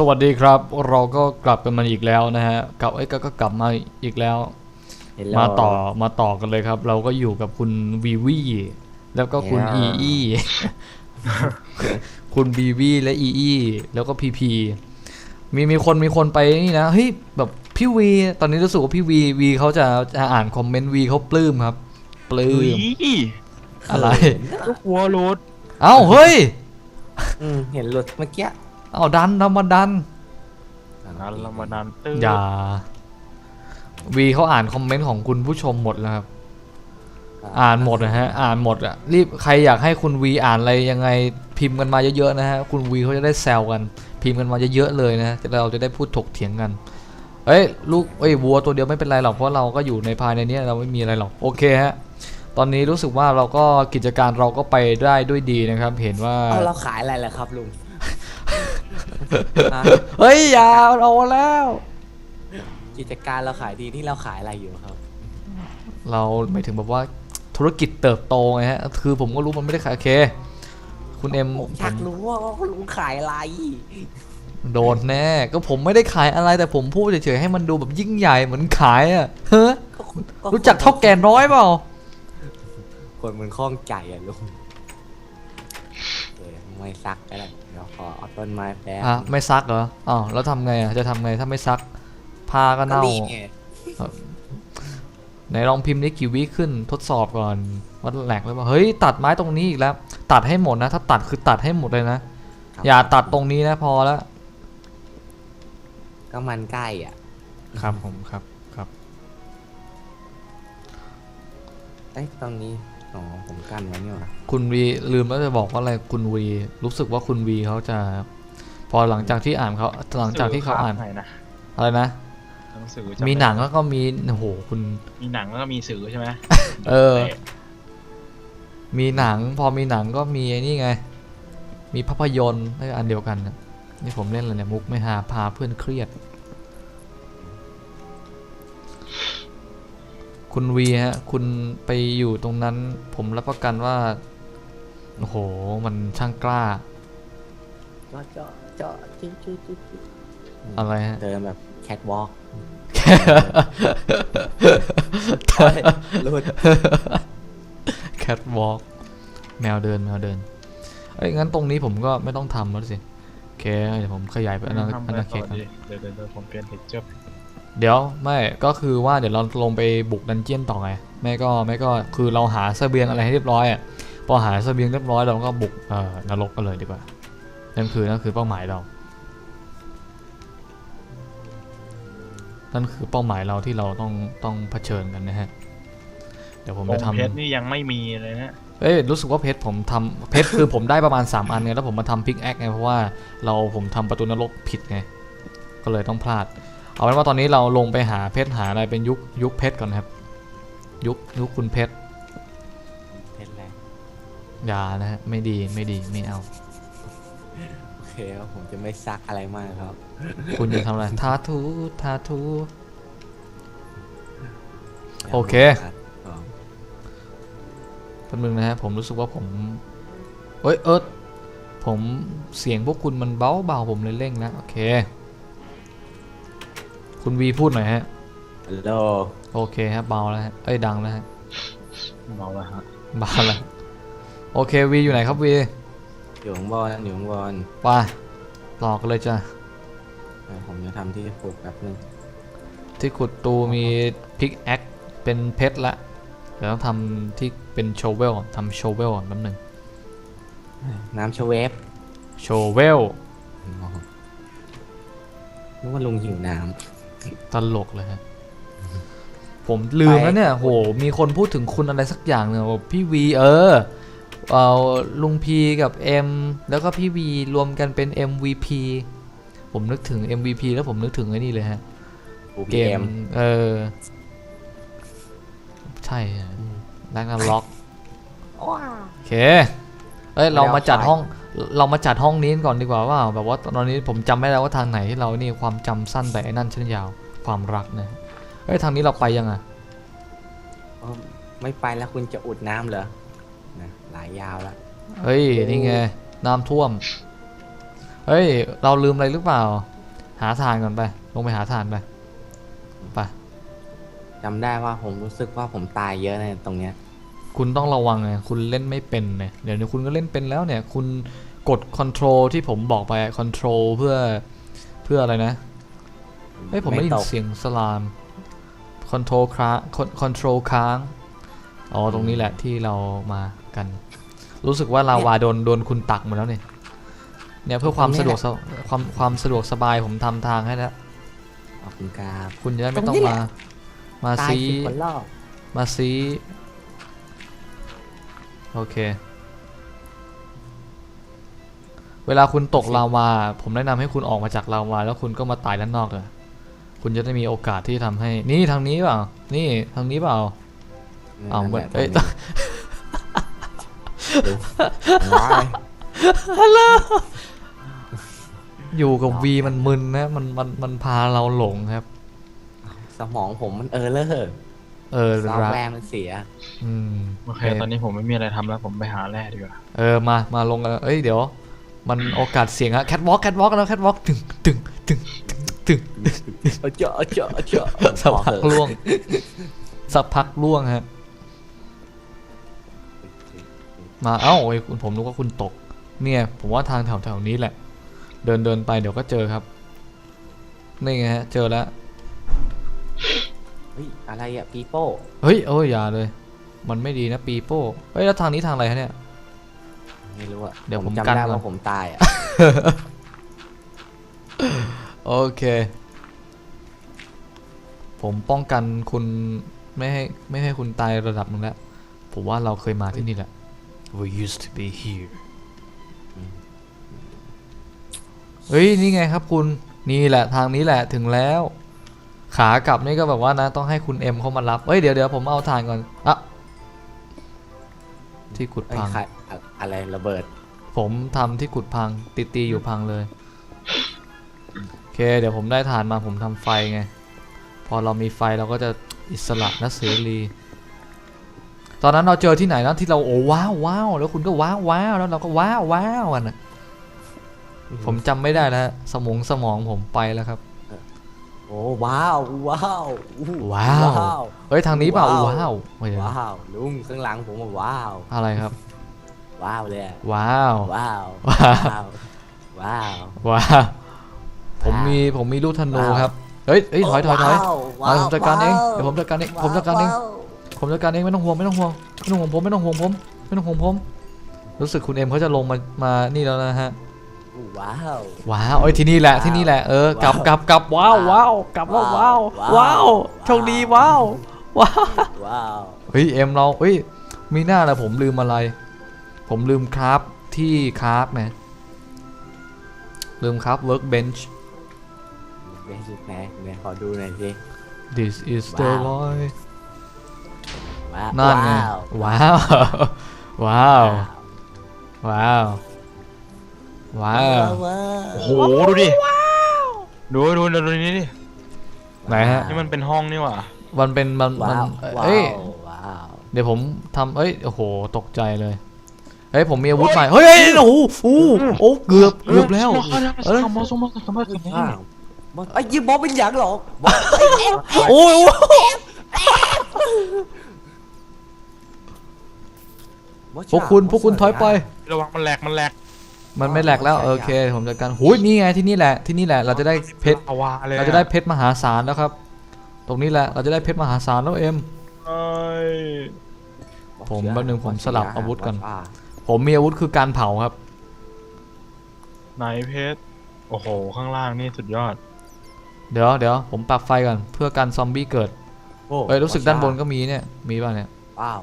สวัสดีครับ เราก็กลับกันมาอีกแล้วนะฮะกลับเอ้ยก็ก็กลับมาอีกแล้ว Hello มาต่อมาต่อกันเลยครับ เราก็อยู่กับคุณวีวีแล้วก็คุณอี Yeah อี คุณบีวีและอีอีแล้วก็พีพีมีมีคนมีคนไปนี่นะเฮ้ยแบบพี่วี ตอนนี้รู้สึกว่าพี่วีวีเขาจะจะอ่านคอมเมนต์วีเขาปลื้มครับ ปลื้เฮ้มยอะไร ลูกวัวรถเอ้าเฮ้ย อืมเห็นหลุดเมื่อกี้ เอ้าดันเรามาดันนั้นเรามานานตื้ออย่าวีเขาอ่านคอมเมนต์ของคุณผู้ชมหมดแล้วครับ อ่านหมดนะฮะ อ่านหมดอะรีบใครอยากให้คุณวีอ่านอะไรยังไงพิมพ์กันมาเยอะๆนะฮะ คุณวีเขาจะได้แซวกัน พิมพ์กันมาเยอะๆเลยนะจะเราจะได้พูดถกเถียงกัน เอ้ยลูกเอ้ยวัวตัวเดียวไม่เป็นไรหรอกเพราะเราก็อยู่ในภายในเนี้ยเราไม่มีอะไรหรอก โอเคฮะ ตอนนี้รู้สึกว่าเราก็กิจการเราก็ไปได้ด้วยดีนะครับ เห็นว่า เอาเราขายอะไรล่ะครับลุง อะเฮ้ยอย่าเอาแล้ว กิจการเราขายดีที่เราขายอะไรอยู่ครับ เราหมายถึงแบบว่าธุรกิจเติบโตไงฮะ คือผมก็รู้มันไม่ได้ขายโอเค คุณเอ็มผมอยากรู้ว่าลุงขายอะไร โดนแน่ ก็ผมไม่ได้ขายอะไรแต่ผมพูดเฉยๆให้มันดูแบบยิ่งใหญ่เหมือนขายอะเฮ้ยรู้จักเท่าแก่น้อยเปล่า คนมันคล่องใจอะลุงเออ ไม่ซักก็ได้เดี๋ยวขอเอาต้นไม้แป๊บอะไม่ซักเหรออ๋อแล้วทำไงอะจะทำไงถ้าไม่ซักผ้าก็เน่านี่ไงไหนลองพิมพ์นี้กี่วิขึ้นทดสอบก่อนว่าแหลกหรือเปล่าเฮ้ยตัดไม้ตรงนี้อีกแล้ว ตัดให้หมดนะ ถ้าตัดคือตัดให้หมดเลยนะ ครับอย่าตัดตรงนี้นะพอแล้ว ก็มันใกล้อะ ครับผมครับครับไอ้ยตรงนี้ อ๋อผมกั้นไว้นี่หว่าคุณวีลืมแล้วจะบอกว่าอะไรคุณวี รู้สึกว่าคุณวีเขาจะ พอหลังจากที่อ่านเขาหลังจากที่เขาอ่านไหนนะอะไรนะหนังสือมีหนังแล้วก็มีโอ้โหคุณ มีหนังแล้วก็มีสื่อใช่ไหมเออ มีหนัง พอมีหนังก็มีไอ้นี่ไง มีภาพยนตร์ได้อันเดียวกันนะนี่ผมเล่นอะไรเนี่ยมุกไม่หาพาเพื่อนเครียด คุณวีฮะ คุณไปอยู่ตรงนั้น ผมรับประกันว่า โอ้โห มันช่างกล้า เจาะเจาะเจาะจิ๊บจิ๊บจิ๊บจิ๊บอะไรฮะ เดินแบบแคทวอล์กลุดแคทวอล์กแมวเดินแมวเดิน เอ้ยงั้นตรงนี้ผมก็ไม่ต้องทำแล้วสิ โอเค เดี๋ยวผมขยายไปอนาทำอาไปณาเขต่ตอก่อนดิเดี๋ยวเดี๋ยวเดี๋ยวผมเปลี่ยนเท็กเจอร์ เดี๋ยวไม่ก็คือว่าเดี๋ยวเราลงไปบุกดันเจียนต่อไงแม่ก็แม่ก็คือเราหาเสบียงอะไรให้เรียบร้อยอะพอหาเสบียงเรียบร้อยเราก็บุกเอ่อนรกกันเลยดีกว่านั่นคือนั่นคือเป้าหมายเรานั่นคือเป้าหมายเราที่เราต้องต้องเผชิญกันนะฮะเดี๋ยวผมผมจะทำเพชรนี่ยังไม่มีเลยนะเอ้ยรู้สึกว่าเพชรผมทำเพชรคือผมได้ประมาณ 3 อันไงแล้วผมมาทำพิกแอคไงเพราะว่าเราผมทำประตูนรกผิดไงก็เลยต้องพลาด เอาเป็นว่าตอนนี้เราลงไปหาเพชรหาอะไรเป็นยุคยุคเพชรก่อนครับ ยุคยุคคุณเพชรเพชรแรงอย่านะฮะไม่ดีไม่ดีไม่เอาโอเคครับผมจะไม่ซักอะไรมากครับ คุณจะทำอะไรทาทูทาทู โอเคครับแป๊บนึงนะฮะผมรู้สึกว่าผมเอ้ยเอิร์ธผมเสียงพวกคุณมันเบาเบาๆผมเลยเร่งนะโอเค คุณวีพูดหน่อยฮะ ฮัลโหลโอเคฮะเบาแล้วฮะเอ้ยดังแล้วฮะเมาแล้วฮะเบาแล้วโอเควีอยู่ไหนครับวีอยู่ข้างบนอยู่ข้างบนไปต่อกันเลยจ้ะเดี๋ยวผมจะทำที่ปลูกแป๊บนึงที่ขุดตูมีพิกแอคเป็นเพชรละเดี๋ยวต้องทำที่เป็นโชเวลทำโชเวลก่อนแป๊บนึงน้ำชเวฟโชเวลอ๋อนึกว่าลุงหิวน้ ตลกเลยฮะ ผมลืมแล้วเนี่ย โห มีคนพูดถึงคุณอะไรสักอย่างเนี่ยบอกพี่วีเออ เอาลุงพีกับ M แล้วก็พี่วีรวมกันเป็น MVP ผมนึกถึง MVP แล้วผมนึกถึงไอ้นี่เลยฮะำปูเกพีเอ็มมเออ ใช่ฮะดักนันล็อก โอเค เอ้ย เรามาจัดห้อง เรามาจัดห้องนี้ก่อนดีกว่าว่าแบบว่าตอนนี้ผมจำไม่ได้ว่าทางไหนที่เรานี่ความจำสั้นแต่ไอ้นั่นชั้นยาวความรักนะเอ้ยทางนี้เราไปยังอะอ๋อไม่ไปแล้วคุณจะอุดน้ำเหรอนะหลายยาวแล้วเฮ้ยนี่ไงน้ำท่วมเฮ้ยเราลืมอะไรหรือเปล่า หาทานก่อนไป ลงไปหาทานไปไปจำได้ว่าผมรู้สึกว่าผมตายเยอะในตรงเนี้ย คุณต้องระวังไงคุณเล่นไม่เป็นเนี่ยเดี๋ยวนี้คุณก็เล่นเป็นแล้วเนี่ย คุณกดคอนโทรลที่ผมบอกไปคอนโทรลเพื่อเพื่ออะไรนะเฮ้ยผมไม่ได้ยิตนกเสียงสลามคอนโทรลค้างคอนโทรลค้างอ๋อตรงนี้แหละที่เรามากัน รู้สึกว่าลาวาโดนโดนคุณตักหมดแล้วเนี่ยเนี่ยเพื่อความสะดวกสความความสะดวกสบายผมทำทางให้แล้วขอบคุณครับคุณจะได้ไม่ตต้รองงนี้แหมาละมาตายซีสิบคนรอบมาซี โอเค เวลาคุณตกลาวา ผมแนะนำให้คุณออกมาจากลาวา แล้วคุณก็มาตายด้านนอกเลยคุณจะได้มีโอกาสที่ทำให้ นี่ทางนี้เปล่า นี่ทางนี้เปล่าเอาเหมือนเอ้ยว้ายอยู่กับวีมันมึนนะ มันมันมันพาเราหลงครับ สมองผมมันเออเลอร์ เออซอฟรัต์กแวร์มันเสีย อืมโอเค ตอนนี้ผมไม่มีอะไรทำแล้วผมไปหาแร่ดีกว่า เออ มา มาลงกันแล้วเอ้ย เดี๋ยว มันโอกาสเสี่ยงอะแคทวอล์กแคทวอล์กแล้วแคทวอล์กตึงตึงตึงตึงตึงเอาเจาะเอาเจาะเอาเจาะสักพักล่วง สักพักล่วงฮะ มา เอ้าไอ้ยคุณผมรู้ว่าคุณตก เนี่ย ผมว่าทางแถวแถวๆนี้แหละ เดินเดินไปเดี๋ยวก็เจอครับ นี่ไงฮะ เจอแล้ว เฮ้ยอะไรอะปีโป้เฮ้ยเอ้ยอย่าเลย มันไม่ดีนะปีโป้เฮ้ยแล้วทางนี้ทางอะไรฮะเนี่ย ไม่รู้อะเดี๋ยวผมจำกันได้ก่อน ว่าผมตายอะโอเค ผมป้องกันคุณไม่ให้ไม่ให้คุณตายระดับหนึงแล้ว ผมว่าเราเคยมาที่นี่แหละ We used to be here เฮ้ย นี่ไงครับคุณ นี่แหละทางนี้แหละถึงแล้ว ขากลับนี่ก็แบบว่านะต้องให้คุณเอ็มเขามารับเฮ้ยเดี๋ยวเดี๋ยวผมเอาทานก่อนอะที่กุดเอ้ยพังใครอะอะไรระเบิด ผมทำที่กุดพังตีตีๆอยู่พังเลยโอเค เดี๋ยวผมได้ฐานมาผมทำไฟไง พอเรามีไฟเราก็จะอิสระและเสรีตอนนั้นเราเจอที่ไหนนะที่เราโอ้ว้าวว้าวแล้วคุณก็ว้าวว้าวแล้วเราก็ว้าวว้าวอะนะผมจำไม่ได้แล้วสมองสมองผมไปแล้วครับ โอ้ว้าวว้าวอู้ว้าว เฮ้ยทางนี้เปล่าว้าวว้าวไม่ใช่ว้าวลุงข้างหลังผมอะว้าว อะไรครับ ว้าวเลยอะว้าว ว้าวว้าว ว้าว ว้าว ผมมีผมมีลูกธนูครับ เฮ้ยเฮ้ยถอยถอยถอยว้าวเอาผมจัดการเองว้วเดี๋ยวผมจัดการเองผมจัดการเองว้วผมจัดการเองไม่ต้องห่วงไม่ต้องห่วงไม่ต้องห่วงผมไม่ต้องห่วงผมไม่ต้องห่วงผม รู้สึกคุณเอ็มเขาจะลงมามานี่แล้วนะฮะ ว้าวว้าวเอ้ยที่นี่แหละที่นี่แหละเออกลับกลับกลับว้าวว้าวกลับแล้วว้าวว้าวโชคดีว้าวว้าวว้าวเฮ้ยเอ็มเราเฮ้ยมีหน้าแหละผมลืมอะไร ผมลืมคราฟที่คราฟนะลืมคราฟ workbench เบสิกไหนไหนขอดูหน่อยสิ this is the ว้าว way ว้าวนั่นไงว้าว ว้าว ว้าว ว้าวว้าวว้าวโอ้โหดูดิดูดูดูดูนี่ดิไหนฮะ นี่มันเป็นห้องนี่หว่ามันเป็นมันมัว้านวว้าเอ้ยวว้าวเดี๋ยวผมทำเอ้ยโอ้โหตกใจเลยเฮ้ยผมมีอาวุธใหม่เฮ้ยเฮ้ยโอ้โหโอ้โหโอ้เกือบเกือบแล้วเอ้ยสมอสมอสมอสมอว้าวมันไอ้ยยิงบอลเป็นอย่างหรอโอ้ยโอ้ยพวกคุณพวกคุณถอยไประวังมันแหลกมันแหลก มันไม่แหลกแล้วโอเคผมจัดการหุยนี่ไงที่นี่แหละที่นี่แหละเราจะได้เพชรอาวาเลยเราจะได้เพชรมหาศาลแล้วครับ ตรงนี้แหละเราจะได้เพชรมหาศาลแล้วเอ็มเอ้ยผมแป๊บนึงผมสลับอาวุธก่อนว้าวผมมีอาวุธคือการเผาครับไหนเพชรโอ้โหข้างล่างนี่สุดยอด เดี๋ยวเดี๋ยวผมปรับไฟก่อนเพื่อการซอมบี้เกิดโอ้เอ้ยรู้สึกด้านบนก็มีเนี่ยมีป่ะเนี่ยว้าว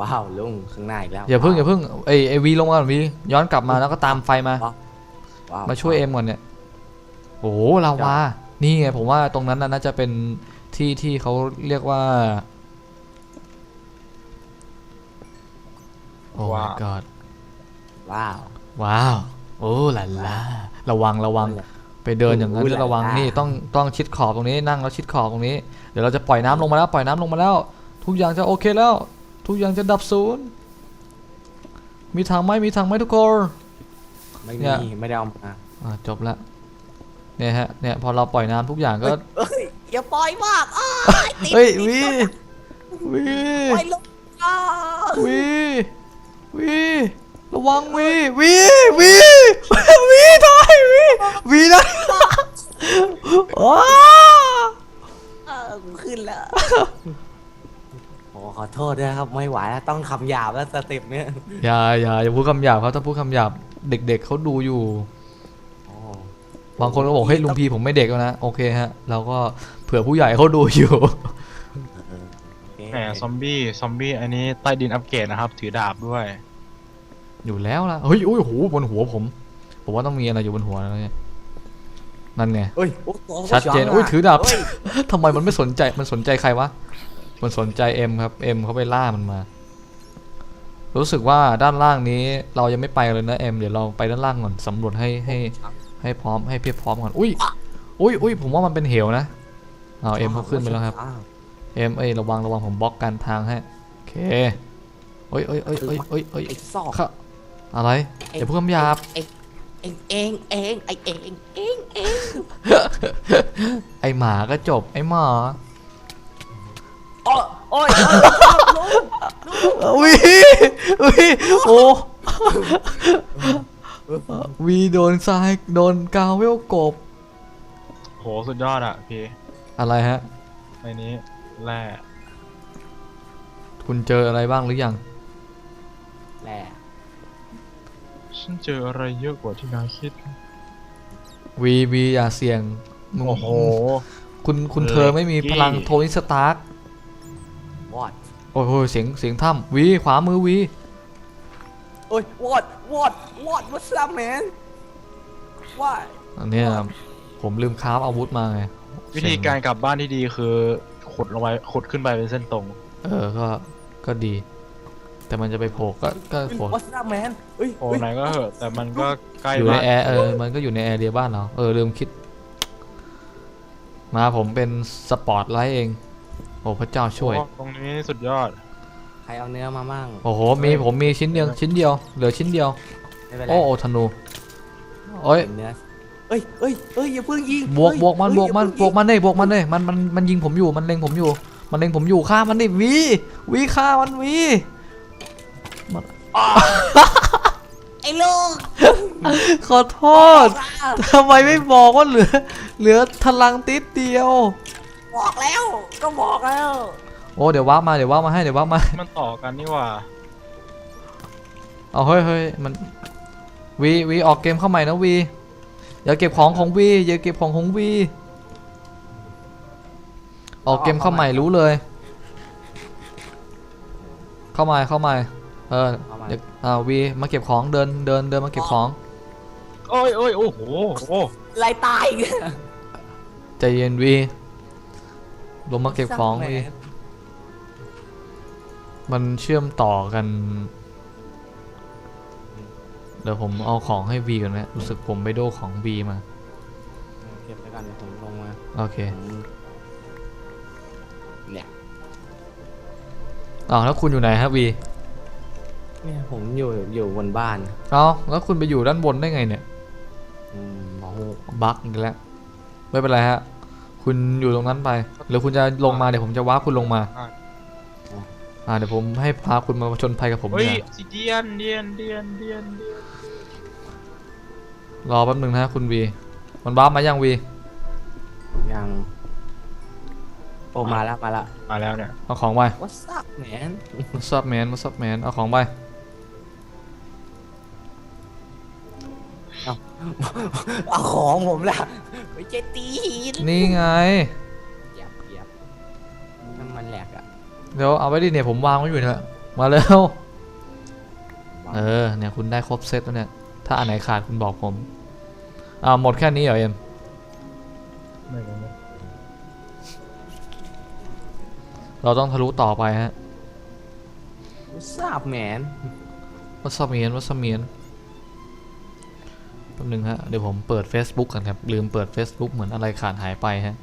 ว้าวลุงข้างหน้าอีกแล้วอย่าเพิ่งอย่าเพิ่งเอ้ยไอวีลงมาก่อนวีย้อนกลับมาแล้วก็ตามไฟมาว้าวมาช่วยเอ็มก่อนเนี่ยโอ้โหลาวานี่ไงผมว่าตรงนั้นน่ะน่าจะเป็นที่ที่เขาเรียกว่าโอ้ my ว้าว god ว้าวว้าวโอ้ลาลาระวังระวังไปเดินอย่างนั้นอู้จะระวังหลายนี่ต้องต้องชิดขอบตรงนี้นั่งแล้วชิดขอบตรงนี้เดี๋ยวเราจะปล่อยน้ำลงมาแล้วปล่อยน้ำลงมาแล้ว ทุกอย่างจะโอเคแล้ว ทุกอย่างจะดับศูนย์มีทางไหมมีทางไหมทุกคน ไม่เนี่มี ย ไม่ได้เอามาอ่าจบละเนี่ยฮะเนี่ยพอเราปล่อยน้ำทุกอย่างก็ เอ้ยอย่าปล่อยมากอ้ายติดเฮ้ยติดวีวีปล่อยลงอ้าวีวีระวังวีวีวีวีถอยวีวีนะว้าเออกูขึ้นแล้วโอ้ ขอโทษด้วยครับไม่ไหวแล้วต้องคำหยาบแล้วสเต็ปเนี้ยอย่าอย่าอย่าพูดคำหยาบเขาถ้าพูดคำหยาบเด็ก ๆเขาดูอยู่ โอ้บางคนก็บอกเฮ้ยลุงพีผมไม่เด็กแล้วนะโอเคฮะเราก็เผื่อผู้ใหญ่เขาดูอยู่เออโอเคแหมซอมบี้ซอมบี้อันนี้ใต้ดินอัปเกรดนะครับ ถือดาบด้วย อยู่แล้วล่ะเฮ้ยอุ้ยโหบนหัวผมผมว่าต้องมีอะไรอยู่บนหัวแล้วเนี่ยนั่นไง เอ้ยโอ้โหชัดเจนะอุ้ยถือดาบเฮ้ยทำไมมันไม่สนใจมันสนใจใครวะ มันสนใจเอ็มครับเอ็มเขาไปล่ามันมา รู้สึกว่าด้านล่างนี้เรายังไม่ไปเลยนะเอ็มเดี๋ยวเราไปด้านล่างก่อนสำรวจให้ให้ให้พร้อมให้เพียบพร้อมก่อนอุ้ยอุ้ยอุ้ยผมว่ามันเป็นเหวนะเอาเอ็มเขาขึ้นไปแล้วครับอ้าวเอ็มเอ้ยระวังระวังผมบล็อกการทางให้โอเคเอ้ยเอ้ยเอ้ยเอ้ยเอ้ยเอ้ยไอ้ซอกค่ะอะไรอย่าพูดคำหยาบเองเองเองไอเองเองเองไอหมาก็จบไอหมา โอ้ยโอ้ยลุงวีวีโอ้วีโดนทรายโดนกาวเวลกบ โหสุดยอดอะพี่อะไรฮะ ในนี้แร่คุณเจออะไรบ้างหรือยัง แหละฉันเจออะไรเยอะกว่าที่นายคิดวีวีอย่าเสี่ยง โอ้โห คุณคุณเออเธอไม่มีกี้พลังโทนี่สตาร์ กวอดโอ้โหเสียงเสียงถ้ำวีขวามือวีโอ้ยวอดวอดวอด what's up man ว่าอันเนี้ยผมลืมคราฟอาวุธมาไงวิธีการกลับบ้านที่ดีคือขุดลงไปขุดขึ้นไปเป็นเส้นตรง เออก็ก็ดี แต่มันจะไปโผล่ก็ก็โผล่ what's up man เอ้ยโอ้เฮ้ยไหนก็เหอะ แต่มันก็ใกล้อยู่ในบ้านแอร์เออมันก็อยู่ในแอร์เรียบ้านเราเออลืมคิด มาผมเป็นสปอร์ตไลท์เอง โอ้พระเจ้าช่วยโอ้ตรงนี้สุดยอด ใครเอาเนื้อมามั่งโอ้โห มีผมมีชิ้นเดียวชิ้นเดียว เหลือชิ้นเดียว ไม่เป็นไรโอ้โอธนูโอ้ยเนื้อเอ้ยเอ้ยเอ้ยอย่าเพิ่งยิงบวกเฮ้ยบวกมันเฮ้ยบวกมันอย่าบเพิ่วงกมันเลยบวกมันเลยมันมันมันยิงผมอยู่มันเล็งผมอยู่ มันเล็งผมอยู่ฆ่ามันดิวีวีฆ่ามันวีไอ้ลูกขอโทษทำไมไม่บอกว่าเหลือ เหลือพลังติดเดียว บอกแล้ว ก็บอกแล้วโอ้เดี๋ยวว้ามาเดี๋ยวว้ามาให้เดี๋ยวว้ามามันต่อกันนี่หว่าเอาเฮ้ยเฮ้ยมันวีวีออกเกมเข้าใหม่นะวีอย่าเก็บของของวีอย่าเก็บของของวีออกเกมเข้าใหม่รู้เลย เข้ามาเข้ามาเออเข้ามาอย่าอ่าวีมาเก็บของเดินเดินเดินมาเก็บของโอ้ยโอ้ยโอ้โหโอ้ไล่ตายใจเย็นวี ลงมาเก็บของวีมันเชื่อมต่อกัน เดี๋ยวผมเอาของให้วีก่อนนะรู้สึกผมไปโดของวีมา เก็บไปก่อนเดี๋ยวผมลงมา โอเคผมเนี่ยอ้าวแล้วคุณอยู่ไหนครับวีเนี่ยผมอยู่อยู่บนบ้านเอ้าแล้วคุณไปอยู่ด้านบนได้ไงเนี่ย อืมโอ้โหบั๊กอีกแล้ว ไม่เป็นไรฮะ คุณอยู่ตรงนั้นไปหรือคุณจะลงมาเดี๋ยวผมจะว้าร์ปคุณลงมา อ่าเดี๋ยวผมให้พาคุณมาผชนภัยกับผมเฮ้ยเนี่ยสิเดียนเดียนเดียนเดียนเดียนรอแป๊บนึงนะคุณวี มันว้าร์ปมายังวียังโอ้มาแล้วมาแล้วมาแล้วเนี่ยเอาของไป What's up man What's up man What's up man เอาของไป เอาของผมล่ะไม่ใช่ตีหินนี่ไง เหยียบเหยียบน้ำมันแหลกอะเดี๋ยวเอาไว้ดิเนี่ยผมวางไว้อยู่เนี่ยมาเร็ว เออเนี่ยคุณได้ครบเซตแล้วเนี่ย ถ้าอันไหนขาดคุณบอกผมอ่าหมดแค่นี้เหรอเอ็มไม่รู้นะเราต้องทะลุต่อไปฮะ What's up man วัสเมียนวัสเมียน แป๊บนึงฮะ เดี๋ยวผมเปิด Facebook กันครับ ลืมเปิด Facebook เหมือนอะไรขาดหายไปฮะ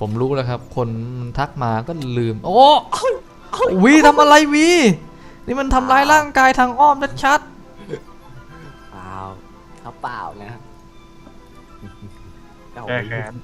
ผมรู้แล้วครับ คนมันทักมาก็ลืม โอ้วีทำอะไรวี นี่มันทำร้ายร่างกายทางอ้อมชัดเปล่าเขาเปล่านะๆเอาแก้ไปแค้น